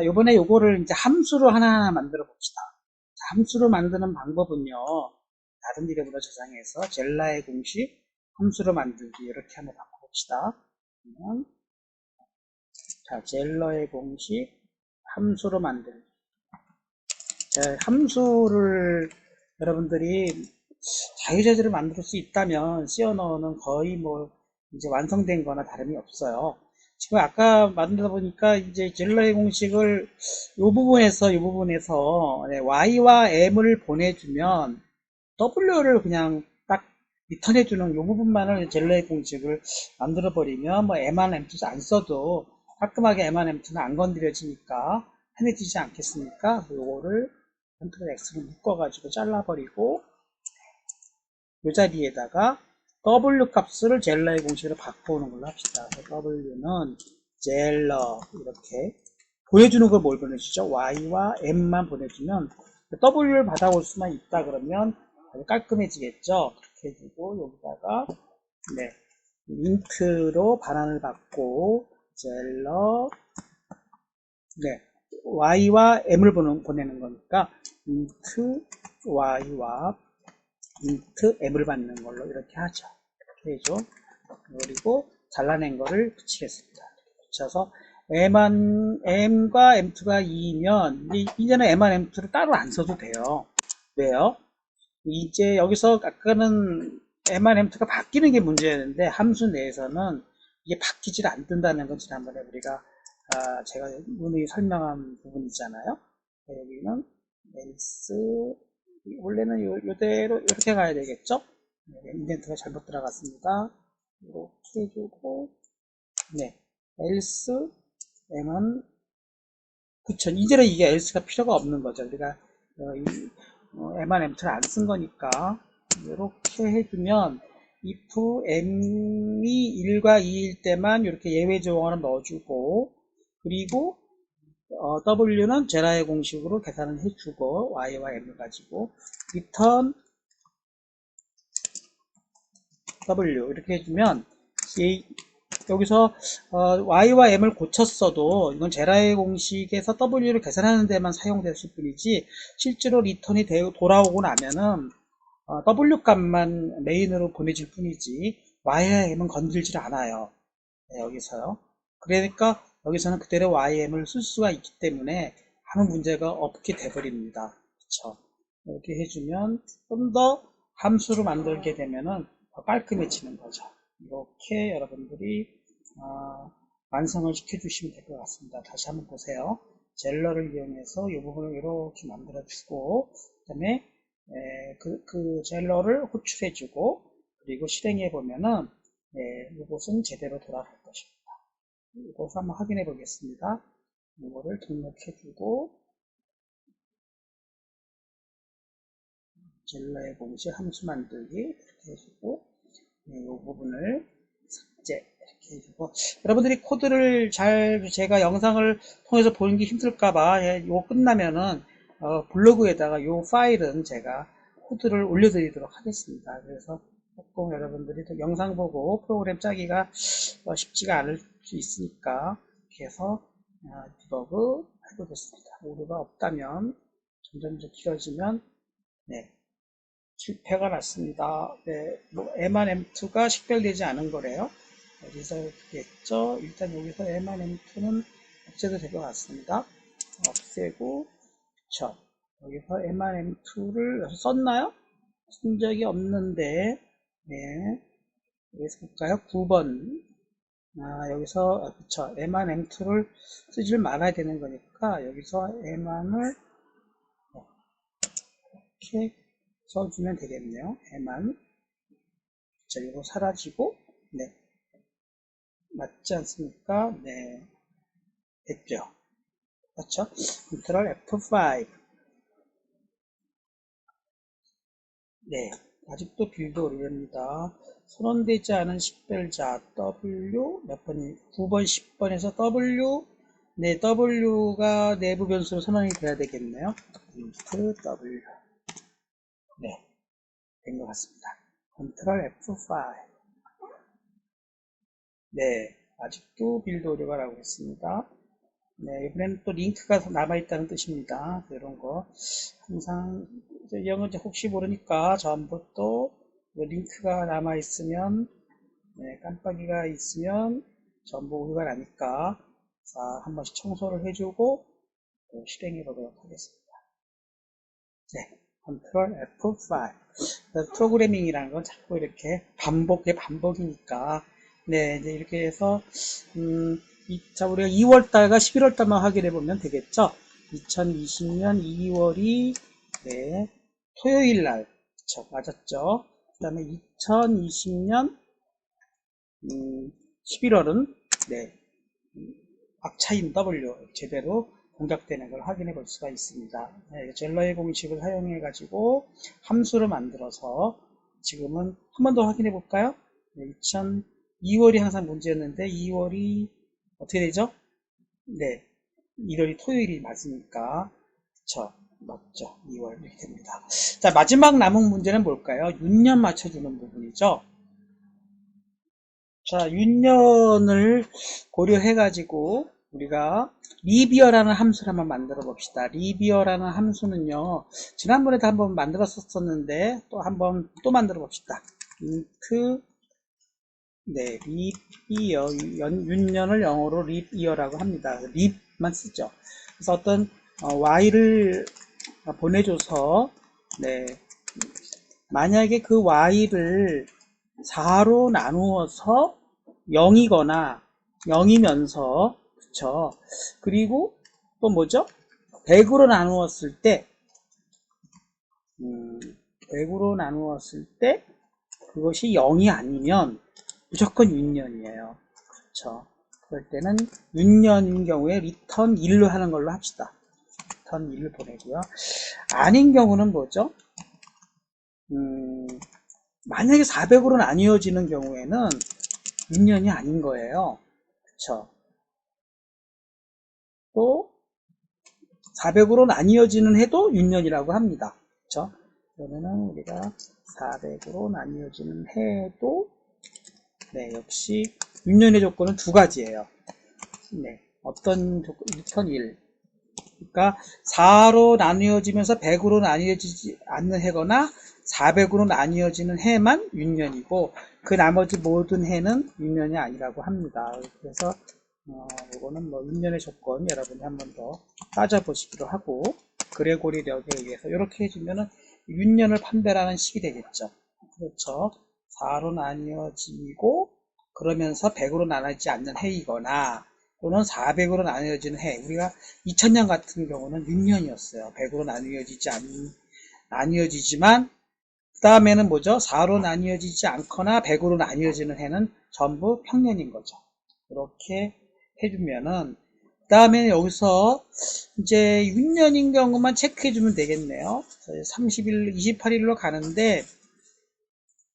자, 요번에 요거를 이제 함수로 하나하나 만들어 봅시다. 자, 함수로 만드는 방법은요, 다른 이름으로 저장해서 젤라의 공식 함수로 만들기 이렇게 한번 바꿔봅시다. 자, 젤러의 공식 함수로 만들기. 자, 함수를 여러분들이 자유자재로 만들 수 있다면 C 언어는 거의 뭐 이제 완성된 거나 다름이 없어요. 지금 아까 만들다 보니까 이제 젤러의 공식을 이 부분에서 이 부분에서 네, y와 m을 보내주면 w를 그냥 딱 리턴해 주는 이 부분만을 젤러의 공식을 만들어 버리면 뭐 m만 m2 안 써도 깔끔하게 m만 m2는 안 건드려지니까 편해지지 않겠습니까? 요거를 컨트롤 X로 묶어가지고 잘라버리고 이 자리에다가 W 값을 젤러의 공식으로 바꾸는 걸로 합시다. W는 젤러 이렇게 보내주는 걸 뭘 보내주죠? Y와 M만 보내주면 W를 받아올 수만 있다 그러면 아주 깔끔해지겠죠? 이렇게 해주고 여기다가 네 인트로 반환을 받고 젤러 네 y와 m을 보내는 거니까 int y와 int m을 받는 걸로 이렇게 하죠. 이렇게 해줘. 그리고 잘라낸 거를 붙이겠습니다. 붙여서 m1, m과 m2가 2면 이제는 m1, m2를 따로 안 써도 돼요. 왜요? 이제 여기서 아까는 m1, m2가 바뀌는 게 문제였는데 함수 내에서는 이게 바뀌질 않는다는 건 지난번에 우리가 아, 제가 오늘 설명한 부분이잖아요. 여기는 else 원래는 요, 요대로 이렇게 가야 되겠죠? 네, 인덴트가 잘못 들어갔습니다. 이렇게 해주고 네 else m은 그쵸 이제는 이게 else가 필요가 없는 거죠. 우리가 어, 이, 어, m1 m2를 안 쓴 거니까 이렇게 해주면 if m이 1과 2일 때만 이렇게 예외 조항을 넣어주고 그리고 어, W는 제라의 공식으로 계산을 해주고 Y와 M을 가지고 return W 이렇게 해주면 이, 여기서 어, Y와 M을 고쳤어도 이건 제라의 공식에서 W를 계산하는 데만 사용됐을 뿐이지 실제로 리턴이 돌아오고 나면은 어, W 값만 메인으로 보내질 뿐이지 Y와 M은 건들질 않아요. 네, 여기서요. 그러니까 여기서는 그대로 YM을 쓸 수가 있기 때문에 아무 문제가 없게 돼버립니다. 그쵸? 이렇게 해주면 좀 더 함수로 만들게 되면은 더 깔끔해지는 거죠. 이렇게 여러분들이 어, 완성을 시켜주시면 될 것 같습니다. 다시 한번 보세요. 젤러를 이용해서 이 부분을 이렇게 만들어주고 그 다음에 그, 그 젤러를 호출해주고 그리고 실행해 보면은 예, 이곳은 제대로 돌아갈 것입니다. 이것을 한번 확인해 보겠습니다. 이거를 등록해 주고 젤러의 공식 함수 만들기 이렇게 해주고 네, 이 부분을 삭제 이렇게 해주고 여러분들이 코드를 잘 제가 영상을 통해서 보는 게 힘들까봐 예, 이거 끝나면은 어, 블로그에다가 이 파일은 제가 코드를 올려드리도록 하겠습니다. 그래서 조금 여러분들이 영상 보고 프로그램 짜기가 어, 쉽지가 않을 수 있으니까 이렇게 해서 아, 디버그 해보겠습니다. 오류가 없다면 점점 더 길어지면 네, 실패가 났습니다. 네, 뭐 M1, M2가 식별되지 않은 거래요. 어디서 되겠죠? 일단 여기서 M1, M2는 없애도 될 것 같습니다. 없애고 그쵸 여기서 M1, M2를 썼나요? 쓴 적이 없는데 네, 여기서 볼까요? 9번 아, 여기서 아, 그쵸 M1, M2를 쓰질 말아야 되는 거니까 여기서 M1을 이렇게 써주면 되겠네요. M1 자 이거 사라지고 네 맞지 않습니까? 네 됐죠. 그렇죠? 컨트롤 F5 네 아직도 빌드 오류입니다. 선언되지 않은 식별자 W 몇 번이 9번 10번에서 W? 네 W가 내부 변수로 선언이 돼야 되겠네요. Int W. 네 된 것 같습니다. 컨트롤 F5 네 아직도 빌드 오류가 나오고 있습니다 네, 이번에는 또 링크가 남아있다는 뜻입니다. 이런 거. 항상, 영어 이제 혹시 모르니까 전부 또 링크가 남아있으면, 네, 깜빡이가 있으면 전부 오류가 나니까, 자, 한 번씩 청소를 해주고, 또 실행해 보도록 하겠습니다. 네, 컨트롤 F5. 프로그래밍이라는 건 자꾸 이렇게 반복의 반복이니까, 네, 이제 이렇게 해서, 음, 이- 자, 우리가 2월달과 11월달만 확인해 보면 되겠죠? 2020년 2월이, 네, 토요일 날, 그쵸, 맞았죠? 그 다음에 2020년, 음, 11월은, 네, 박차임 W 제대로 공작되는 걸 확인해 볼 수가 있습니다. 네, 젤러의 공식을 사용해 가지고 함수를 만들어서 지금은 한 번 더 확인해 볼까요? 네, 2000 2월이 항상 문제였는데 2월이 어떻게 되죠? 네, 1월이 토요일이 맞으니까 그쵸 맞죠 2월 이렇게 됩니다. 자 마지막 남은 문제는 뭘까요? 윤년 맞춰주는 부분이죠. 자, 윤년을 고려해가지고 우리가 리비어라는 함수를 한번 만들어 봅시다. 리비어라는 함수는요, 지난번에도 한번 만들었었는데 또 한번 또 만들어 봅시다. ink 네, 리비어 연- 윤년을 영어로 리비어라고 합니다. 립만 쓰죠. 그래서 어떤 어, y를 보내줘서 네, 만약에 그 y를 4로 나누어서 0이거나 0이면서 그쵸 그리고 또 뭐죠 100으로 나누었을 때 음, 100으로 나누었을 때 그것이 0이 아니면 무조건 윤년이에요 그쵸 그럴 때는 윤년인 경우에 리턴 1로 하는 걸로 합시다 리턴 1을 보내고요 아닌 경우는 뭐죠 음, 만약에 400으로 나뉘어지는 경우에는 6년이 아닌 거예요. 그쵸? 또 400으로 나뉘어지는 해도 6년이라고 합니다. 그쵸? 그러면은 우리가 400으로 나뉘어지는 해도 네, 역시 6년의 조건은 두 가지예요. 네, 어떤 조건, 리턴 1. 그러니까 4로 나뉘어지면서 100으로 나뉘어지지 않는 해거나 400으로 나뉘어지는 해만 윤년이고 그 나머지 모든 해는 윤년이 아니라고 합니다. 그래서 어, 이거는 뭐 윤년의 조건 여러분이 한 번 더 따져보시기로 하고 그레고리력에 의해서 이렇게 해주면은 윤년을 판별하는 식이 되겠죠. 그렇죠. 4로 나뉘어지고 그러면서 100으로 나뉘지 않는 해이거나 또는 400으로 나뉘어지는 해. 우리가 2000년 같은 경우는 6년이었어요. 100으로 나뉘어지지 않, 나뉘어지지만 그 다음에는 뭐죠? 4로 나뉘어지지 않거나 100으로 나뉘어지는 해는 전부 평년인 거죠. 이렇게 해주면은 그 다음에 여기서 이제 6년인 경우만 체크해주면 되겠네요. 30일, 28일로 가는데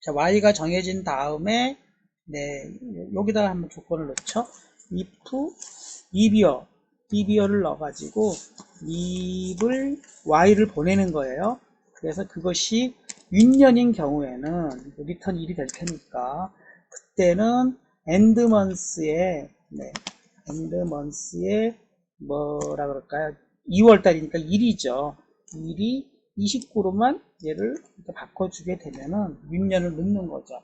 자, y가 정해진 다음에 네 여기다가 한번 조건을 넣죠. if 이비어 이비어를 넣어가지고 입을 y를 보내는 거예요. 그래서 그것이 윤년인 경우에는 리턴 1이 될 테니까 그때는 end month에 네, end month에 뭐라 그럴까요? 2월 달이니까 1이죠. 1이 29로만 얘를 이렇게 바꿔주게 되면은 윤년을 넣는 거죠.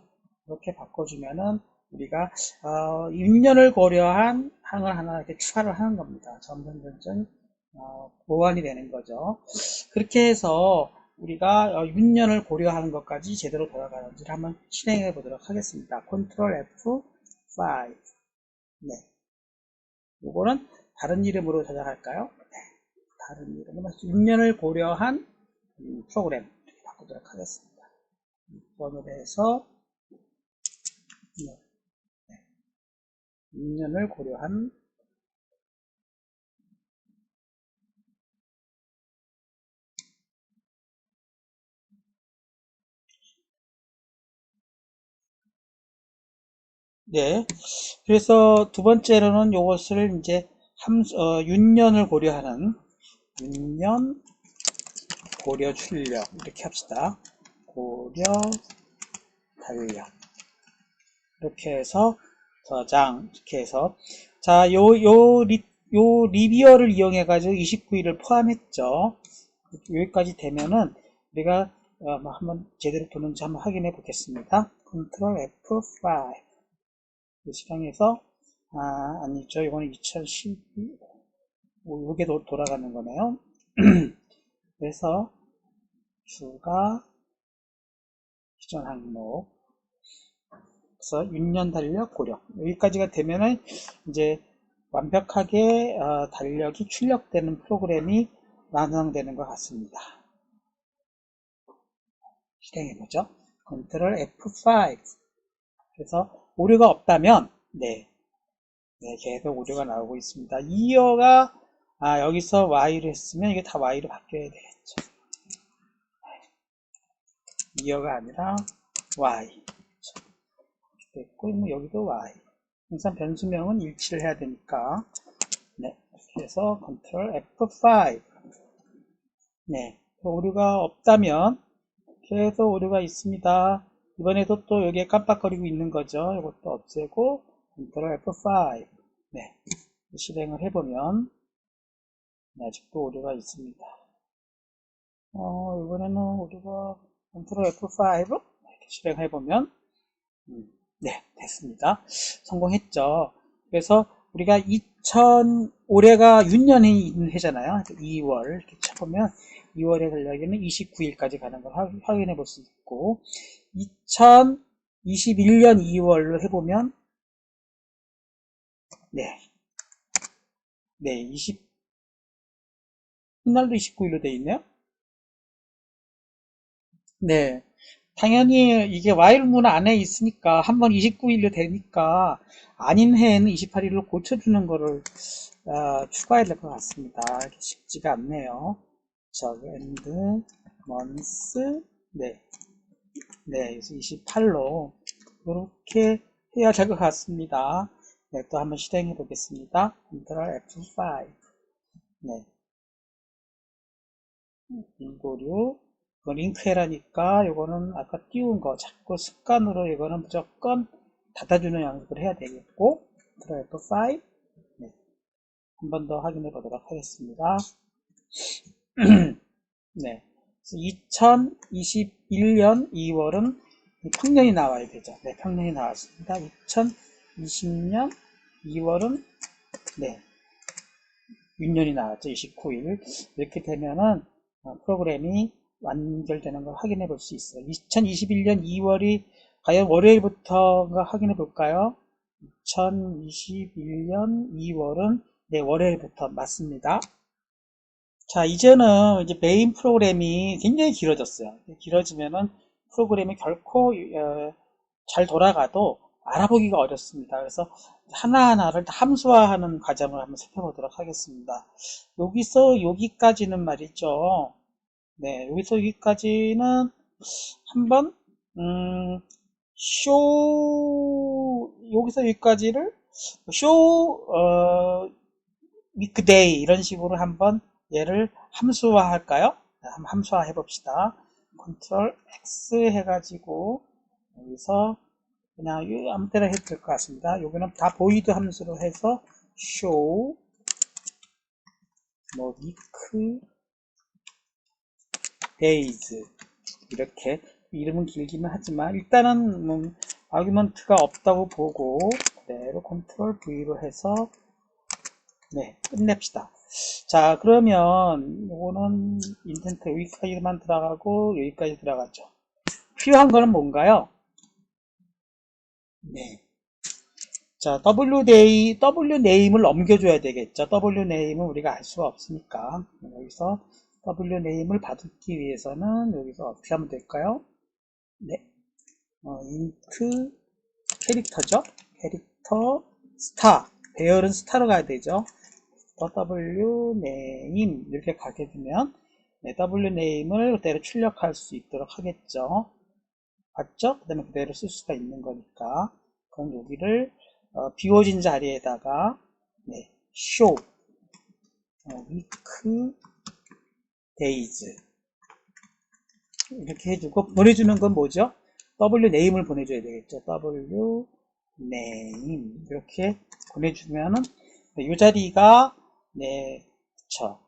이렇게 바꿔주면은 우리가 어, 윤년을 고려한 항을 하나 이렇게 추가를 하는 겁니다. 점점 점점 어, 보완이 되는 거죠. 그렇게 해서 우리가 어, 윤년을 고려하는 것까지 제대로 돌아가는지를 한번 실행해 보도록 하겠습니다. 컨트롤 F5 네. 요거는 다른 이름으로 저장할까요? 네. 다른 이름으로 6년을 고려한 음, 프로그램 바꾸도록 하겠습니다. 6번으로 해서 네. 네. 6년을 고려한 네. 그래서 두 번째로는 요것을 이제 함수, 어, 윤년을 고려하는 윤년 고려 출력 이렇게 합시다. 고려 달력 이렇게 해서 저장 이렇게 해서 자 요 요 리 요 리비어를 이용해 가지고 29일을 포함했죠. 여기까지 되면은 우리가 어, 뭐 한번 제대로 도는지 한번 확인해 보겠습니다. 컨트롤 F5 이 시장에서 아 아니죠. 이거는 2012 요게 도, 돌아가는 거네요. 그래서 주가 기존 항목 그래서 6년 달력 고려 여기까지가 되면은 이제 완벽하게 어, 달력이 출력되는 프로그램이 완성되는 것 같습니다. 실행해보죠. 컨트롤 F5 그래서 오류가 없다면 네, 네 계속 오류가 나오고 있습니다. 이어가 아 여기서 Y를 했으면 이게 다 Y로 바뀌어야 되겠죠. 이어가 아니라 Y. 됐고 뭐 여기도 Y. 항상 변수명은 일치를 해야 되니까. 네 그래서 컨트롤 F5 네 오류가 없다면 계속 오류가 있습니다. 이번에도 또 여기에 깜빡거리고 있는 거죠. 이것도 없애고 컨트롤 F5 네 실행을 해보면 네, 아직도 오류가 있습니다 어 이번에는 오류가 컨트롤 F5 이렇게 실행해 보면 음, 네, 됐습니다. 성공했죠. 그래서 우리가 2000, 올해가 6년이 있는 해잖아요. 2월, 이렇게 쳐보면 2월의 달력에는 29일까지 가는 걸 확인해 볼 수 있고, 2021년 2월로 해보면, 네. 네, 20, 이날도 29일로 되어 있네요. 네. 당연히 이게 와일문 안에 있으니까 한 번 29일로 되니까 아닌 해에는 28일로 고쳐주는 거를 어, 추가해야 될 것 같습니다. 쉽지가 않네요. 저 end month 네, 네, 그래서 28로 이렇게 해야 될 것 같습니다. 네, 또 한번 실행해 보겠습니다. Ctrl F5 네, 196 이거 링크해라니까 이거는 아까 띄운 거. 자꾸 습관으로 이거는 무조건 닫아주는 연습을 해야 되겠고 드라이브 5 네. 한번 더 확인해 보도록 하겠습니다. 네. 2021년 2월은 평년이 나와야 되죠. 네 평년이 나왔습니다. 2020년 2월은 네. 6년이 나왔죠. 29일. 이렇게 되면은 어, 프로그램이 완결되는 걸 확인해 볼 수 있어요. 2021년 2월이 과연 월요일부터가 확인해 볼까요? 2021년 2월은 네, 월요일부터 맞습니다. 자, 이제는 이제 메인 프로그램이 굉장히 길어졌어요. 길어지면은 프로그램이 결코 어, 잘 돌아가도 알아보기가 어렵습니다. 그래서 하나하나를 함수화하는 과정을 한번 살펴보도록 하겠습니다. 여기서 여기까지는 말이죠. 네, 여기서 여기까지는 한번 음, 쇼 여기서 여기까지를 쇼 어, 위크데이 이런 식으로 한번 얘를 함수화 할까요? 네, 함수화 해봅시다. 컨트롤 X 해가지고 여기서 그냥 아무 때나 해도 될 것 같습니다. 여기는 다 보이드 함수로 해서 show 뭐 week days. 이렇게 이름은 길기는 하지만 일단은 뭐 아규먼트가 없다고 보고 그대로 컨트롤 V로 해서 네 끝냅시다. 자 그러면 이거는 인텐트 여기까지만 들어가고 여기까지 들어가죠. 필요한 거는 뭔가요 네. 자, wday, wname을 넘겨줘야 되겠죠. wname은 우리가 알 수가 없으니까. 여기서 wname을 받기 위해서는 여기서 어떻게 하면 될까요? 네. 어, int 캐릭터죠. 캐릭터 스타. 배열은 스타로 가야 되죠. wname 이렇게 가게 되면 네, wname을 그대로 출력할 수 있도록 하겠죠. 맞죠? 그 다음에 그대로 쓸 수가 있는 거니까 그럼 여기를 어, 비워진 자리에다가 네, show 어, week days 이렇게 해주고 보내주는 건 뭐죠? w name을 보내줘야 되겠죠. w name 이렇게 보내주면은 이 자리가 네, 그쵸.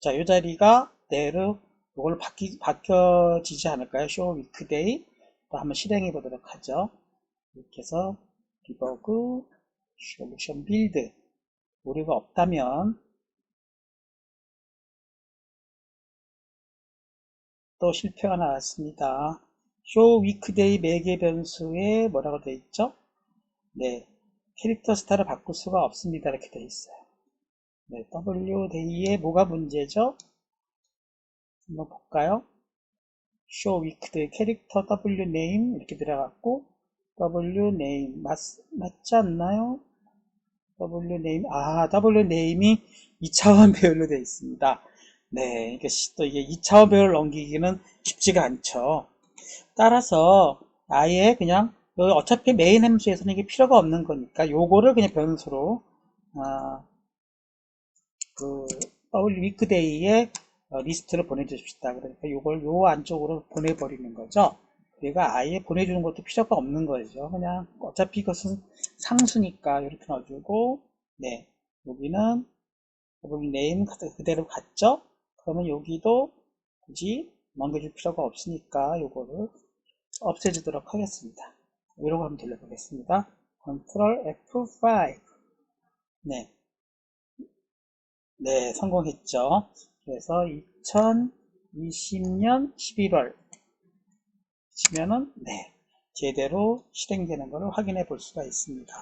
자, 이 자리가 내로 이걸로 바뀌, 바뀌어지지 않을까요? show weekday. 또 한번 실행해 보도록 하죠. 이렇게 해서 디버그, 솔루션 빌드. 오류가 없다면 또 실패가 나왔습니다. show weekday 매개 변수에 뭐라고 되어 있죠? 네, 캐릭터 스타를 바꿀 수가 없습니다. 이렇게 되어 있어요. 네, wday에 뭐가 문제죠? 한번 볼까요? show weekday 캐릭터 w name 이렇게 들어갔고 w name 맞, 맞지 않나요? w name 아 w name이 2차원 배열로 되어 있습니다. 네, 이게 또 이게 2차원 배열 넘기기는 쉽지가 않죠. 따라서 아예 그냥 어차피 메인 함수에서는 이게 필요가 없는 거니까 요거를 그냥 변수로 아, 그 w weekday에 어, 리스트를 보내주십시다. 그러니까 요걸 요 안쪽으로 보내버리는 거죠. 얘가 아예 보내주는 것도 필요가 없는 거죠. 그냥 어차피 이것은 상수니까 이렇게 넣어주고 네 여기는 여기 네임 그대로 갔죠. 그러면 여기도 굳이 넘겨줄 필요가 없으니까 요거를 없애주도록 하겠습니다. 이러고 한번 돌려보겠습니다. 컨트롤 F5 네, 네 성공했죠. 그래서 2020년 11월 치면은 네 제대로 실행되는 것을 확인해 볼 수가 있습니다.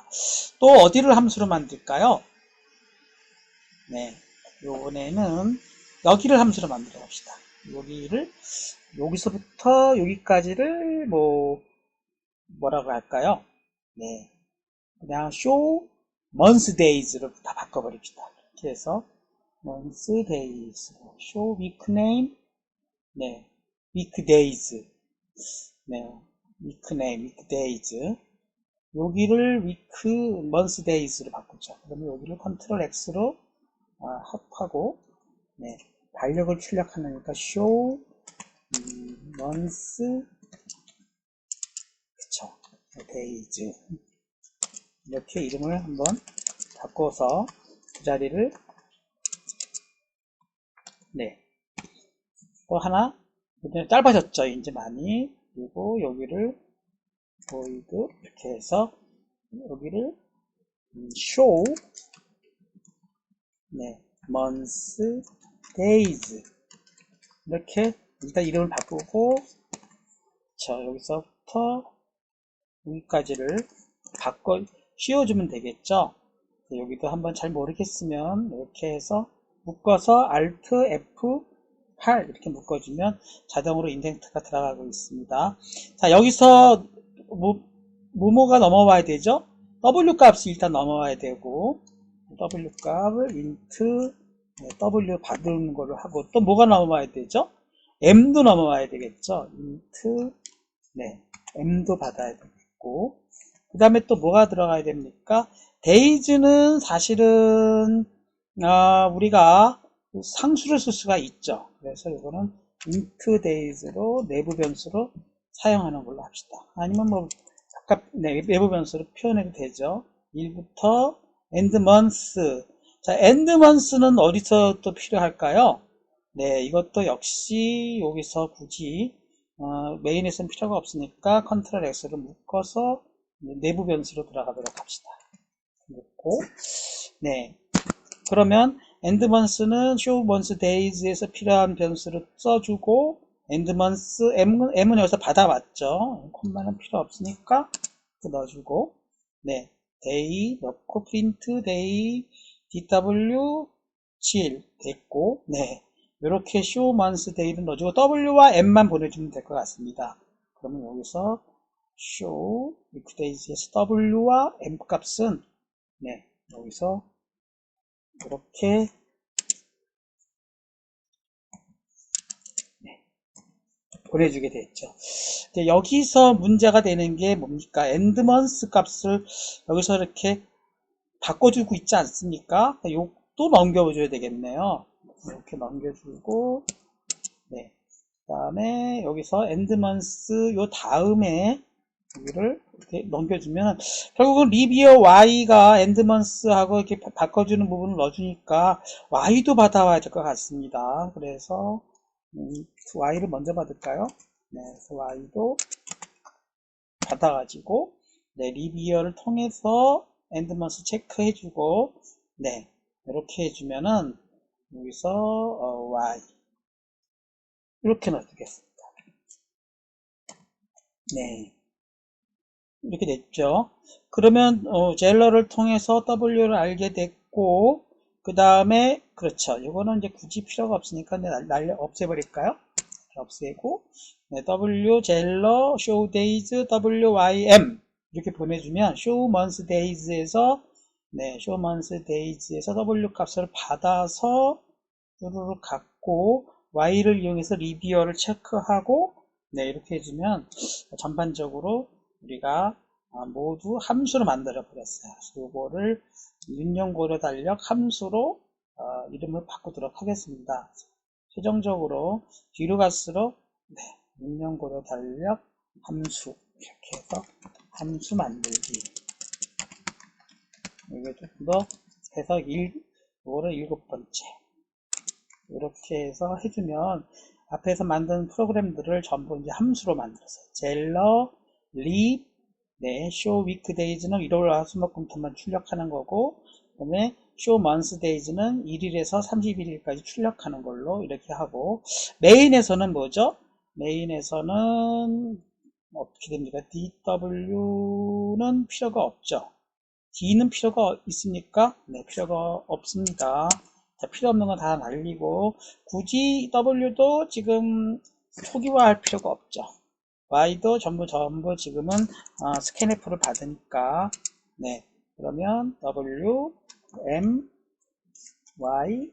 또 어디를 함수로 만들까요? 네, 요번에는 여기를 함수로 만들어 봅시다. 여기를 여기서부터 여기까지를 뭐 뭐라고 할까요? 네, 그냥 show month days로 다 바꿔버립시다. 이렇게 해서 month days, show week name, 네, week days, 네, week name, week days. 여기를 week, month days로 바꾸죠. 그러면 여기를 컨트롤 X로 아, 합하고, 네, 달력을 출력하니까 show 음, month 그쵸 days 이렇게 이름을 한번 바꿔서 그 자리를 네. 또 하나 짧아졌죠 이제 많이. 그리고 여기를 void 이렇게 해서 여기를 음, show. 네. month days. 이렇게 일단 이름을 바꾸고 자 여기서부터 여기까지를 바꿔 씌워주면 되겠죠? 여기도 한번 잘 모르겠으면 이렇게 해서 묶어서 Alt F8 이렇게 묶어주면 자동으로 인덴트가 들어가고 있습니다 자 여기서 뭐, 뭐뭐가 넘어와야 되죠 W 값이 일단 넘어와야 되고 W 값을 int 네, W 받는 거를 하고 또 뭐가 넘어와야 되죠? M도 넘어와야 되겠죠? int 네, M도 받아야 되겠고 그 다음에 또 뭐가 들어가야 됩니까? days는 사실은 어, 우리가 상수를 쓸 수가 있죠. 그래서 이거는 days로 내부 변수로 사용하는 걸로 합시다. 아니면 뭐 아까 네, 내부 변수로 표현해도 되죠. 1부터 end month 자, 엔드먼스는 어디서 또 필요할까요? 네, 이것도 역시 여기서 굳이 어, 메인에서는 필요가 없으니까 컨트롤 X를 묶어서 내부 변수로 들어가도록 합시다. 그렇고, 네. 그러면 엔드먼스는 showmonth days에서 필요한 변수를 써주고 엔드먼스 M은, M은 여기서 받아왔죠. 콤마는 필요 없으니까 넣어주고. 네, day 넣고 print day DW7 됐고. 네. 이렇게 showmonth day를 넣어주고 W와 M만 보내주면 될 것 같습니다. 그러면 여기서 show weekdays에서 W와 M 값은 네 여기서 이렇게 네, 보내주게 됐죠. 여기서 문제가 되는 게 뭡니까? endmonth 값을 여기서 이렇게 바꿔주고 있지 않습니까? 요또 넘겨줘야 되겠네요. 이렇게 넘겨주고, 네. 그 다음에 여기서 엔드먼스 요 다음에 여기를 이렇게 넘겨주면 결국은 리비어 Y가 엔드먼스하고 이렇게 바- 바꿔주는 부분을 넣어주니까 Y도 받아와야 될 것 같습니다. 그래서 음, Y를 먼저 받을까요? 네, Y도 받아가지고 네, 리비어를 통해서 엔드먼스 체크해주고 네, 이렇게 해주면은 여기서 어, Y 이렇게 넣어주겠습니다. 네. 이렇게 됐죠. 그러면 어, 젤러를 통해서 W를 알게 됐고 그 다음에 그렇죠. 이거는 이제 굳이 필요가 없으니까 날, 날려 없애버릴까요? 없애고 네, W 젤러 show days WYM 이렇게 보내주면 show month days에서 네, show month days에서 W 값을 받아서 뚜루루 갖고 Y를 이용해서 리비어를 체크하고 네, 이렇게 해주면 전반적으로 우리가 아, 모두 함수로 만들어 버렸어요. 이거를 윤영고려 달력 함수로 어, 이름을 바꾸도록 하겠습니다. 최종적으로 뒤로 갈수록 네, 윤영고려 달력 함수 이렇게 해서 함수 만들기 이게 조금 더 해서 일, 이거를 일곱 번째 이렇게 해서 해주면 앞에서 만든 프로그램들을 전부 이제 함수로 만들었어요. 젤러, 립, 네, 쇼 위크 데이즈는 일요일 화수목금토만 출력하는 거고, 그 다음에 쇼 먼스 데이즈는 1일에서 31일까지 출력하는 걸로 이렇게 하고, 메인에서는 뭐죠? 메인에서는 어떻게 됩니까? DW는 필요가 없죠. D는 필요가 있습니까? 네, 필요가 없습니다. 자, 필요 없는 건 다 날리고 굳이 W도 지금 초기화할 필요가 없죠. Y도 전부 전부 지금은 어, 스캔F를 받으니까 네 그러면 W M Y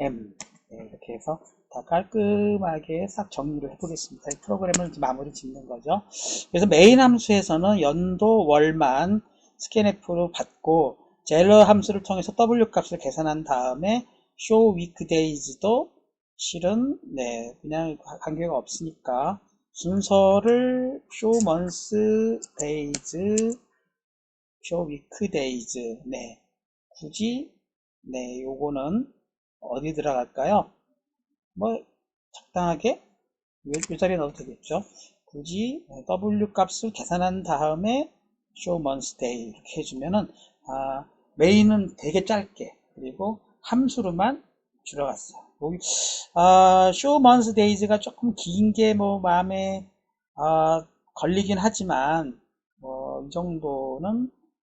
M 네, 이렇게 해서 다 깔끔하게 싹 정리를 해보겠습니다. 이 프로그램을 마무리 짓는 거죠. 그래서 메인 함수에서는 연도 월만 스캔F로 받고 젤러 함수를 통해서 W 값을 계산한 다음에 show weekdays도 실은 네 그냥 관계가 없으니까 순서를 show month days, show weekdays 네 굳이 네 요거는 어디 들어갈까요? 뭐 적당하게 요, 요 자리에 넣어도 되겠죠. 굳이 W 값을 계산한 다음에 show month day 이렇게 해주면은 아, 메인은 되게 짧게 그리고 함수로만 줄여갔어요. 여기 아, month days가 조금 긴 게 뭐 마음에 아, 걸리긴 하지만 뭐 이 정도는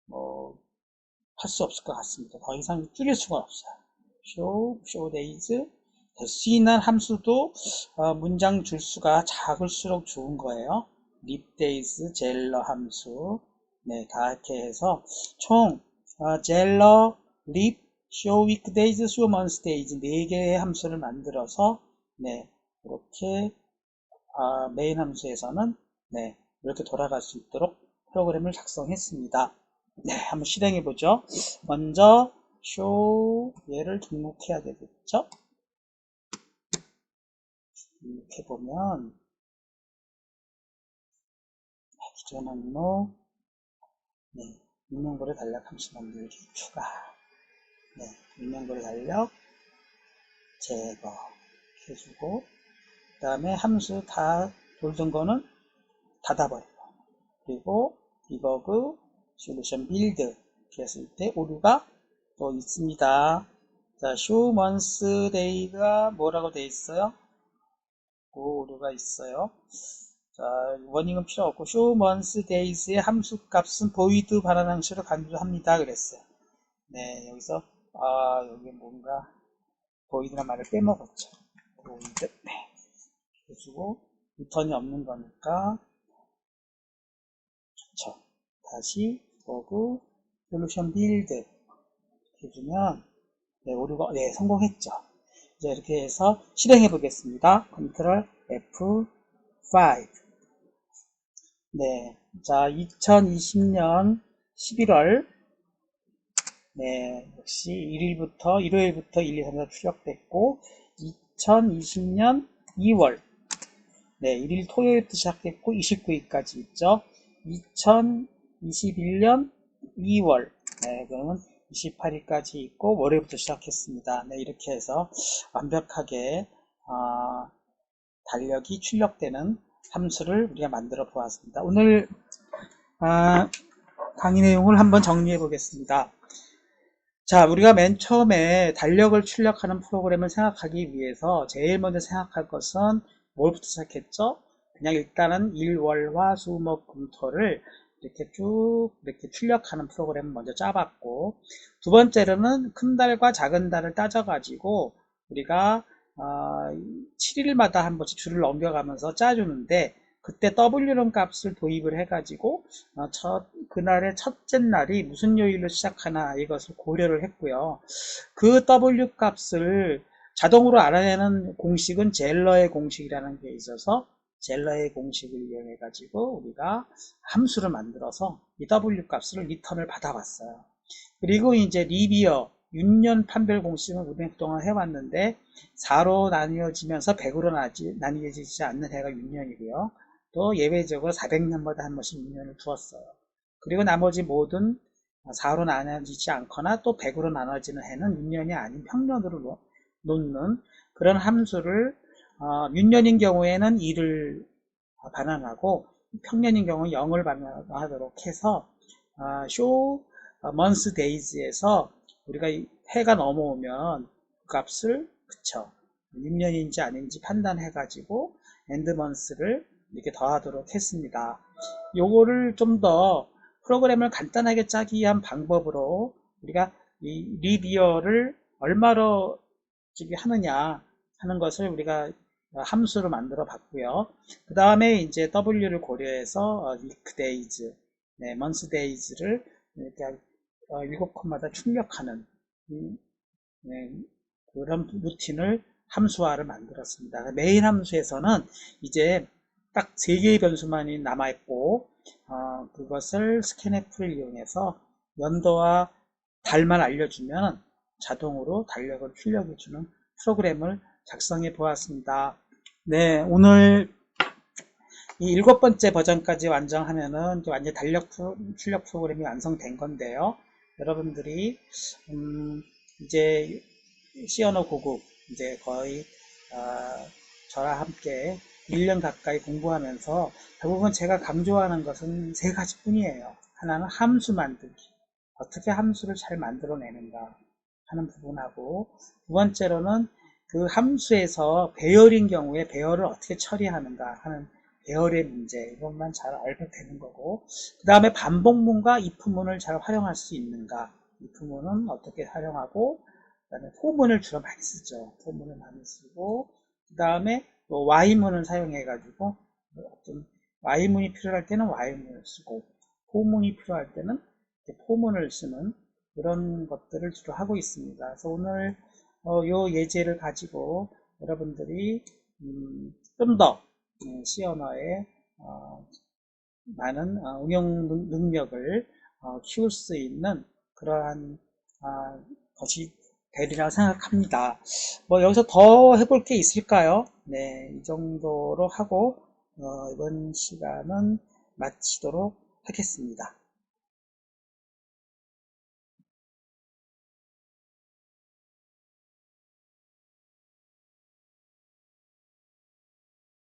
뭐 할 수 없을 것 같습니다. 더 이상 줄일 수가 없어요. show, show days 대신한 함수도 어, 문장 줄수가 작을수록 좋은 거예요. days, 젤러 함수 네, 다 이렇게 해서 총 어, 젤러, lip, show weekdays, show month days 네 개의 함수를 만들어서 네, 이렇게 아, 메인 함수에서는 네, 이렇게 돌아갈 수 있도록 프로그램을 작성했습니다. 네, 한번 실행해 보죠. 먼저 show 얘를 등록해야 되겠죠? 이렇게 보면 기존 항목 네, 인명거래 달력 함수 만들기 추가 네, 인명거래 달력 제거 해주고 그 다음에 함수 다 돌던 거는 닫아버리고 그리고 디버그 솔루션 빌드 이렇게 했을 때 오류가 또 있습니다 자, month day가 뭐라고 되어 있어요? 그 오류가 있어요. 자, 워닝은 필요 없고 month days의 함수 값은 void 반환 항수로 간주합니다. 그랬어요. 네, 여기서 아, 여기 뭔가 void란 말을 빼먹었죠. void. 네. 해주고 리턴이 없는 거니까 좋죠. 다시 버그 솔루션 빌드 해주면 네, 오류가 네, 성공했죠. 이제 이렇게 해서 실행해 보겠습니다. 컨트롤 F5 네, 자 2020년 11월 네, 역시 1일부터 일요일부터 1, 2, 3, 4 출력됐고 2020년 2월 네, 1일 토요일부터 시작했고 29일까지 있죠. 2021년 2월 네, 그러면 28일까지 있고 월요일부터 시작했습니다. 네, 이렇게 해서 완벽하게 어, 달력이 출력되는 함수를 우리가 만들어 보았습니다. 오늘 아, 강의 내용을 한번 정리해 보겠습니다. 자, 우리가 맨 처음에 달력을 출력하는 프로그램을 생각하기 위해서 제일 먼저 생각할 것은 뭘부터 시작했죠? 그냥 일단은 일, 월, 화, 수, 목, 금, 토를 이렇게 쭉 이렇게 출력하는 프로그램을 먼저 짜봤고 두 번째로는 큰 달과 작은 달을 따져가지고 우리가 어, 7일마다 한 번씩 줄을 넘겨가면서 짜주는데 그때 W론 값을 도입을 해가지고 어, 첫 그날의 첫째 날이 무슨 요일로 시작하나 이것을 고려를 했고요. 그 W 값을 자동으로 알아내는 공식은 젤러의 공식이라는 게 있어서 젤러의 공식을 이용해 가지고 우리가 함수를 만들어서 이 W 값을 리턴을 받아봤어요. 그리고 이제 리비어 윤년 판별 공식은 우리 그동안 해왔는데 4로 나뉘어지면서 100으로 나뉘어지지 않는 해가 윤년이고요. 또 예외적으로 400년마다 한 번씩 윤년을 두었어요. 그리고 나머지 모든 4로 나눠지지 않거나 또 100으로 나눠지는 해는 윤년이 아닌 평년으로 놓는 그런 함수를 어, 윤년인 경우에는 2를 반환하고 평년인 경우는 0을 반환하도록 해서 어, show month days에서 우리가 해가 넘어오면 그 값을 그쵸 6년인지 아닌지 판단해 가지고 end month를 이렇게 더하도록 했습니다. 요거를 좀 더 프로그램을 간단하게 짜기 위한 방법으로 우리가 이 리비어를 얼마로 하느냐 하는 것을 우리가 함수로 만들어 봤고요. 그 다음에 이제 W를 고려해서 week days, 네, month days를 이렇게 어, 7컷마다 출력하는 네, 그런 루틴을 함수화를 만들었습니다. 메인 함수에서는 이제 딱 3개의 변수만이 남아있고 어, 그것을 스캔F를 이용해서 연도와 달만 알려주면 자동으로 달력을 출력해주는 프로그램을 작성해 보았습니다. 네, 오늘 이 일곱 번째 버전까지 완성하면은 완전 달력 프로, 출력 프로그램이 완성된 건데요. 여러분들이 음, 이제 시언어 고급 이제 거의 어, 저와 함께 1년 가까이 공부하면서 대부분 제가 강조하는 것은 세 가지 뿐이에요. 하나는 함수 만들기. 어떻게 함수를 잘 만들어내는가 하는 부분하고 두 번째로는 그 함수에서 배열인 경우에 배열을 어떻게 처리하는가 하는 배열의 문제 이것만 잘 알면 되는 거고 그 다음에 반복문과 if문을 잘 활용할 수 있는가 if문은 어떻게 활용하고 그 다음에 포문을 주로 많이 쓰죠 포문을 많이 쓰고 그 다음에 또 y문을 사용해 가지고 어떤 y문이 필요할 때는 y문을 쓰고 포문이 필요할 때는 포문을 쓰는 그런 것들을 주로 하고 있습니다. 그래서 오늘 어, 요 예제를 가지고 여러분들이 음, 좀더 C 언어의 어, 많은 어, 응용 능력을 어, 키울 수 있는 그러한 아, 것이 되리라 생각합니다. 뭐 여기서 더 해볼 게 있을까요? 네, 이 정도로 하고 어, 이번 시간은 마치도록 하겠습니다.